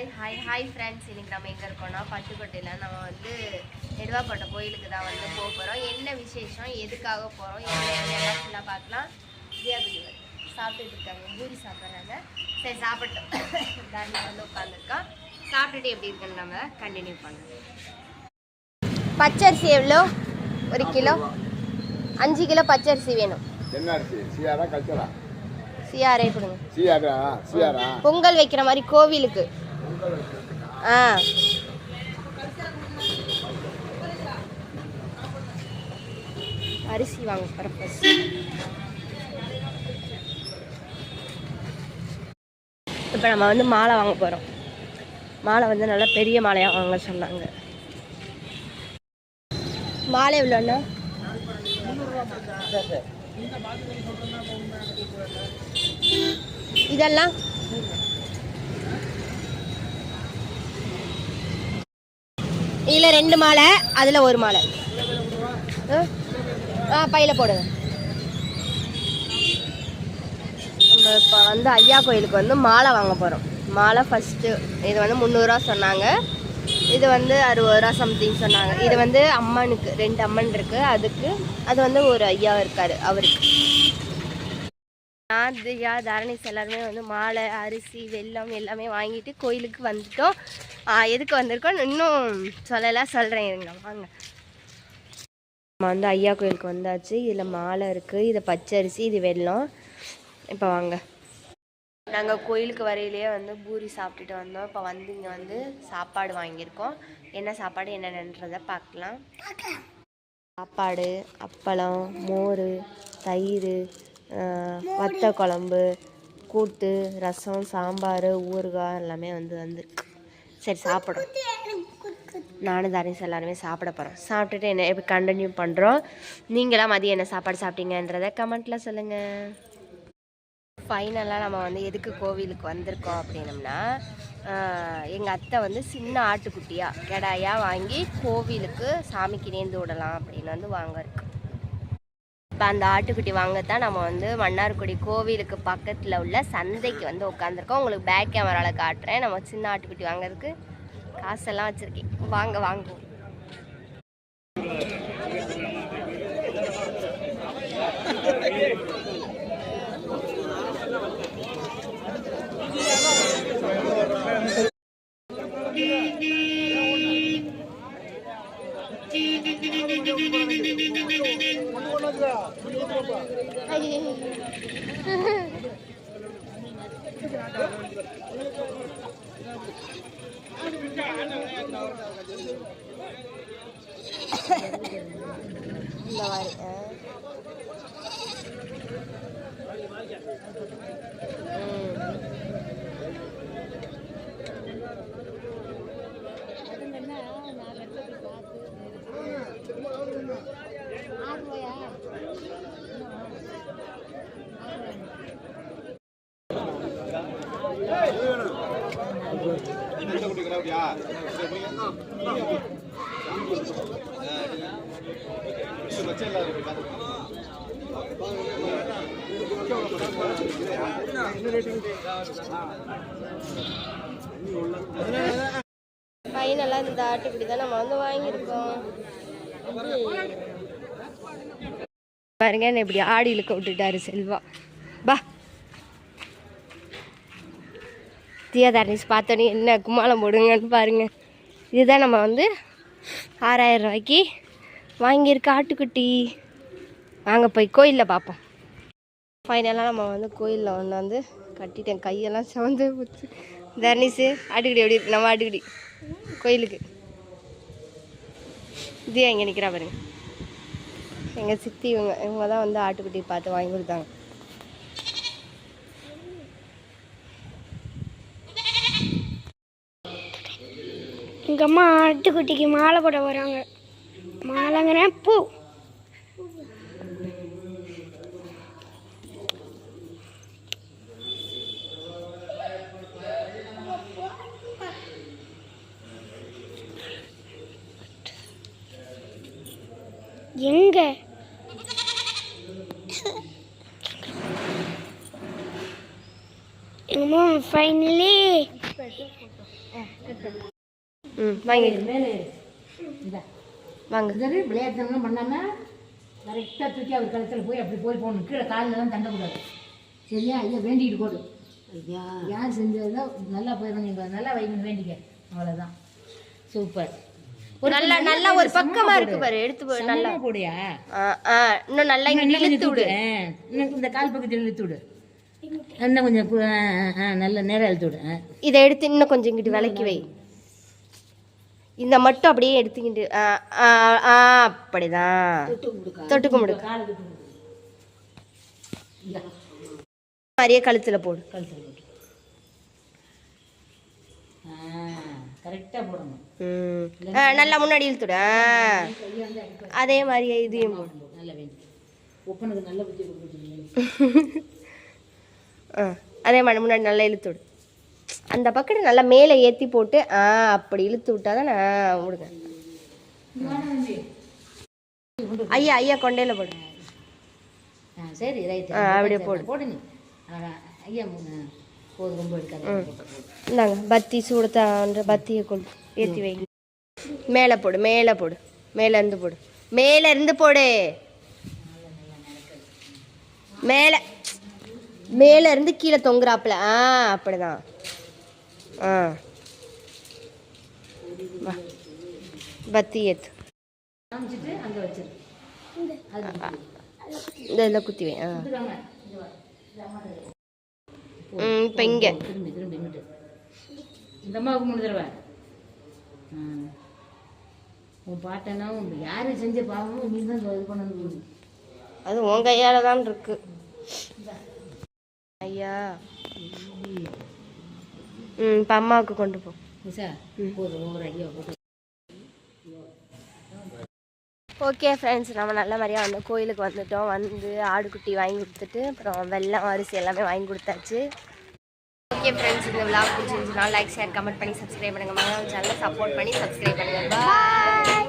Hi hi hi friends இன்னைக்கு நம்ம எங்கே இருக்கோம்னா பட்டுக்கோட்டையில் நம்ம வந்து நெடுவாக்கோட்டை கோயிலுக்கு தான் வந்து போக போகிறோம் என்ன விசேஷம்? எதுக்காக போகிறோம் என்ன எல்லாம் ஃபுல்லாக பார்க்கலாம். தியாபதி சாப்பிட்டுட்டு இருக்காங்க. பூரி சாப்பிட்றாங்க. சரி சாப்பிட்டோம். தாண்டி வந்து உட்காந்துருக்கோம் சாப்பிட்டுட்டு எப்படி இருக்குன்னு நம்ம கண்டினியூ பண்ணலாம். பச்சரிசி எவ்வளோ? ஒரு கிலோ? அஞ்சு கிலோ பச்சரிசி வேணும். என்ன அரிசி? சியாரா கல்ச்சரா? சிஆரே கொடுங்க. சியாரா? சியாரா? பொங்கல் வைக்கிற மாதிரி கோவிலுக்கு. ஆ. அரிசி வாங்க பர்பஸ் இப்போ நம்ம வந்து மாலை வாங்க போகிறோம் மாலை வந்து நல்லா பெரிய மாலையாக வாங்க சொன்னாங்க. மாலை எவ்வளோண்ணா இதெல்லாம் இதில் ரெண்டு மாலை அதில் ஒரு மாலை. ஆ? பையில் போடுங்க. நம்ம இப்போ வந்து ஐயா கோயிலுக்கு வந்து மாலை வாங்க போகிறோம் மாலை ஃபஸ்ட்டு இது வந்து முந்நூறுரூவா சொன்னாங்க. இது வந்து அறுபது ரூபா சம்திங் சொன்னாங்க. இது வந்து அம்மனுக்கு ரெண்டு அம்மன் இருக்குது அதுக்கு அது வந்து ஒரு ஐயா இருக்கார் அவருக்கு. நான் தியா தரணிஸ் எல்லாருமே வந்து மாலை அரிசி வெல்லம் எல்லாமே வாங்கிட்டு கோயிலுக்கு வந்துட்டோம். எதுக்கு வந்திருக்கோம்? இன்னும் சொல்லலை சொல்கிறேன் இருங்க வாங்க. நம்ம வந்து ஐயா கோயிலுக்கு வந்தாச்சு. இதில் மாலை இருக்குது இது பச்சரிசி இது வெல்லம். இப்போ வாங்க. நாங்கள் கோயிலுக்கு வரையிலேயே வந்து பூரி சாப்பிட்டுட்டு வந்தோம். இப்போ வந்து இங்கே வந்து சாப்பாடு வாங்கியிருக்கோம். என்ன சாப்பாடு என்னென்னன்றதை பார்க்கலாம் சாப்பாடு அப்பளம் மோர் தயிர் வத்த குழம்பு கூட்டு ரசம் சாம்பார் ஊறுகாய் எல்லாமே வந்து வந்திருக்கு சரி சாப்பிடும் நானும் தரேன் எல்லாருமே சாப்பிட போகிறோம் சாப்பிட்டுட்டு என்ன எப்படி கண்டினியூ பண்ணுறோம் நீங்களாம் மதியம் என்ன சாப்பாடு சாப்பிட்டீங்கன்றதை கமெண்ட்டில் சொல்லுங்கள் ஃபைனலாக நம்ம வந்து எதுக்கு கோவிலுக்கு வந்திருக்கோம் அப்படின்னம்னா எங்கள் அத்தை வந்து சின்ன ஆட்டுக்குட்டியாக கெடாயாக வாங்கி கோவிலுக்கு சாமிக்கு நேர்ந்து விடலாம் அப்படின்னு வந்து வாங்க இருக்கு. இப்போ அந்த ஆட்டுக்குட்டி வாங்கத்தான் நம்ம வந்து மன்னார்குடி கோவிலுக்கு பக்கத்தில் உள்ள சந்தைக்கு வந்து உட்காந்துருக்கோம் உங்களுக்கு பேக் கேமராவில் காட்டுறேன். நம்ம சின்ன ஆட்டுக்குட்டி வாங்குறதுக்கு காசெல்லாம் வச்சுருக்கேன். வாங்க வாங்குவோம் இந்த மாதிரி eh. ஃபைனலாக இந்த ஆட்டுக்குடி தான் நம்ம வந்து வாங்கியிருக்கோம். பாருங்க என்ன இப்படி ஆடி இழுக்க விட்டுட்டாரு செல்வா. பா. தியாதாரணிஸ் பார்த்தோன்னே என்ன கும்மாளம் போடுங்கன்னு பாருங்கள் இதுதான் நம்ம வந்து ஆறாயிரம் ரூபாய்க்கு வாங்கியிருக்க ஆட்டுக்குட்டி. வாங்க போய் கோயிலில் பார்ப்போம். ஃபைனலாக நம்ம வந்து கோயிலில் வந்து கட்டிட்டேன். கையெல்லாம் சவந்து போச்சு. தர்னிஸு ஆட்டுக்குடி எப்படி இருக்கு? நம்ம ஆட்டுக்குடி கோயிலுக்கு. இது இங்கே நிற்கிறா பாருங்க. எங்கள் சித்தி இவங்க இவங்க தான் வந்து ஆட்டுக்குட்டி பார்த்து வாங்கி கொடுத்தாங்க. எங்கள் அம்மா ஆட்டுக்குட்டிக்கு மாலை போட வராங்க மாலைங்கிறேன் பூ. எங்க? எங்கள் அம்மா ஃபைனலி ம் வாங்கி மேலே. வாங்க. இது விளையாட்டுலாம் பண்ணாமல் கரெக்டாக தூக்கி அவர் கழுத்தில் போய் அப்படி போய் போகணும் கீழே காலிலலாம் தண்டக்கூடாது. சரியா? ஐயா வேண்டிக்கிட்டு போடு. ஐயா. யார் செஞ்சதோ நல்லா போயிடும் நீங்கள் நல்லா வைங்க வேண்டிக்க. அவ்வளோதான் சூப்பர் நல்லா நல்லா ஒரு பக்கமா இருக்கு பாரு. எடுத்து நல்லா. போடுயா? இன்னும் நல்லா இழுத்து விடு. இந்த கால் பக்கத்தில் இழுத்து விடு. இன்னும் கொஞ்சம் நல்ல நேரம் இழுத்து விடு. இதை எடுத்து இன்னும் கொஞ்சம் இங்கிட்டு விலக்கி வை. இந்த மட்டும் அப்படியே எடுத்துக்கிட்டு அப்படிதான். தொட்டு கும்பிடு மாதிரியே கழுத்துல போடு. கழுத்தில் போட்டு கரெக்டாக போடணும் நல்லா முன்னாடி இழுத்துடு. அதே மாதிரியே இதையும் போடு. நல்லா அதே மாதிரி முன்னாடி நல்லா இழுத்து விடு அந்த பக்கெட்டு நல்லா மேலே ஏற்றி போட்டு ஆ அப்படி இழுத்து விட்டா தான் நான் விடுங்க. ஐயா ஐயா கொண்டையில் போடு. சரி ரைட் ஆ, அப்படியே போடு. போடு நீ. ஐயா மூணு போது ரொம்ப எடுக்காத இந்தாங்க பத்தி சூடத்தான்ற பத்தியை கொண்டு ஏற்றி வைங்க மேலே போடு மேலே போடு. மேலே இருந்து போடு. மேலே இருந்து போடு. மேலே மேலே இருந்து கீழே தொங்குறாப்புல. ஆ அப்படிதான். ஆ. பத்தி ஏத்து இந்த இதில் குத்தி வை. ஆ. ம் இப்போ இங்கே. திரும்பி திரும்பி இங்கிட்டு இந்த அம்மாவுக்கு மூணு தடவை. ஆ. உன் பாட்டனா உன் யாரு செஞ்ச பாவமும் நீ தான் இது பண்ணணும். அது உன் கையால் தான் இருக்கு. ஐயா. ம் இப்போ அம்மாவுக்கு கொண்டு போ. ஓகே ஃப்ரெண்ட்ஸ் நம்ம நல்ல மாதிரியாக வந்து கோயிலுக்கு வந்துட்டோம். வந்து ஆடுக்குட்டி வாங்கி கொடுத்துட்டு அப்புறம் வெள்ளம் அரிசி எல்லாமே வாங்கி கொடுத்தாச்சு. ஓகே ஃப்ரெண்ட்ஸ் இந்த விழா பிடிச்சிருந்துச்சுன்னா லைக் ஷேர் கமெண்ட் பண்ணி சப்ஸ்கிரைப் பண்ணுங்கள் சேனலை சப்போர்ட் பண்ணி சப்ஸ்கிரைப் பண்ணுங்கள்